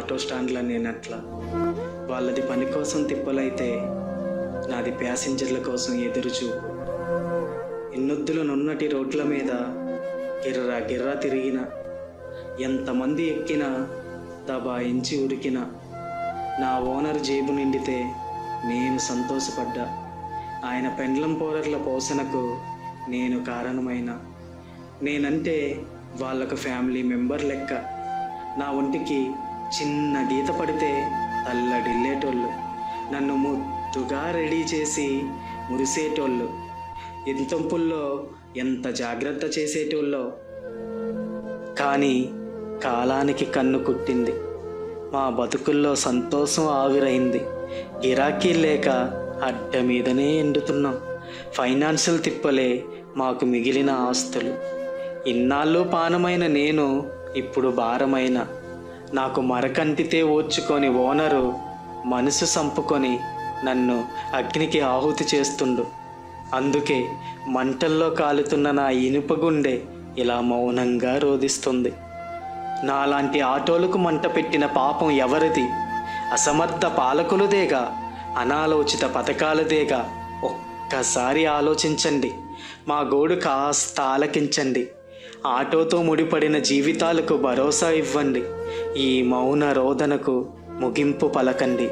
Auto స్టాండ్ల నేనట్లా వాళ్ళది పని కోసం తిప్పలైతే నాది ప్యాసింజర్ల కోసం ఎదురుచూపు చూపు. నున్నటి రోడ్ల మీద గిర్రా గిర్రా తిరిగిన. ఎంతమంది ఎక్కినా దబాయించి ఉరికిన నా ఓనర్ జేబు నిండితే నేను సంతోషపడ్డా. ఆయన పెండ్లం పౌడర్ల పోషణకు నేను కారణమైన. నేనంటే వాళ్ళకు ఫ్యామిలీ మెంబర్ లెక్క. నా ఒంటికి చిన్న గీత పడితే తల్లడిల్లేటోళ్ళు. నన్ను ముద్దుగా రెడీ చేసి మురిసేటోళ్ళు. ఎంతంపుల్లో ఎంత జాగ్రత్త చేసేటోళ్ళో. కానీ కాలానికి కన్ను కుట్టింది. మా బతుకుల్లో సంతోషం ఆవిరైంది. గిరాకీ లేక అడ్డ మీదనే ఎండుతున్నాం. ఫైనాన్షియల్ తిప్పలే మాకు మిగిలిన ఆస్తులు. ఇన్నాళ్ళు పానమైన నేను ఇప్పుడు భారమైన. నాకు మరకంటితే ఓర్చుకొని ఓనరు మనసు సంపుకొని నన్ను అగ్నికి ఆహుతి చేస్తుండు. అందుకే మంటల్లో కాలుతున్న నా ఇనుప గుండె ఇలా మౌనంగా రోధిస్తుంది. నాలాంటి ఆటోలకు మంట పెట్టిన పాపం ఎవరిది? అసమర్థ పాలకులదేగా అనాలోచిత పథకాలదేగా ఒక్కసారి ఆలోచించండి. మా గోడు కాస్త ఆలకించండి. ఆటోతో ముడిపడిన జీవితాలకు భరోసా ఇవ్వండి. ఈ మౌన రోదనకు ముగింపు పలకండి.